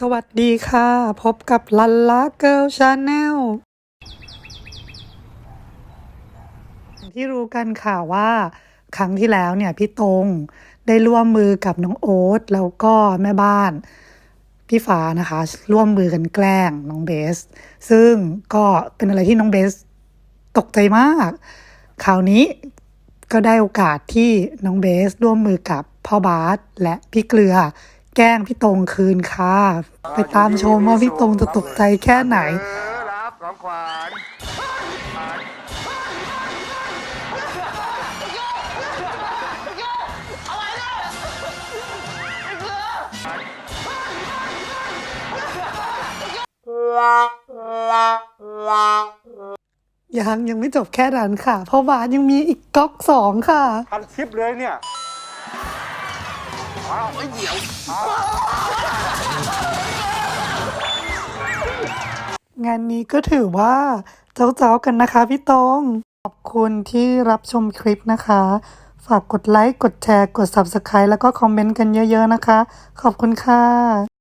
สวัสดีค่ะ พบกับลันล่าเกิลชาแนลที่รู้กันค่ะว่า ครั้งที่แล้วเนี่ยพี่ตรงได้ร่วมมือกับน้องโอ๊ตแล้วก็แม่บ้านพี่ฟ้านะคะ ร่วมมือกันแกล้งน้องเบส ซึ่งก็เป็นอะไรที่น้องเบสตกใจมาก คราวนี้ก็ได้โอกาสที่น้องเบสร่วมมือกับพ่อบาสและพี่เกลือ แกล้งพี่ตรงคืนค่ะ ไปตามชมว่าพี่ตรงจะตกใจแค่ไหน รับของขวัญยังยังไม่จบแค่นั้นค่ะ เพราะบาสยังมีอีกก๊อกสองค่ะพันทิปเลยเนี่ย อ้าวไม่เดี๋ยว งานนี้ก็ถือว่าเจ้าๆกันนะคะพี่ตรงขอบคุณที่รับชมคลิปนะคะ ฝากกดไลค์ กดแชร์ กด Subscribe แล้วก็คอมเมนต์กันเยอะๆนะคะ ขอบคุณค่ะ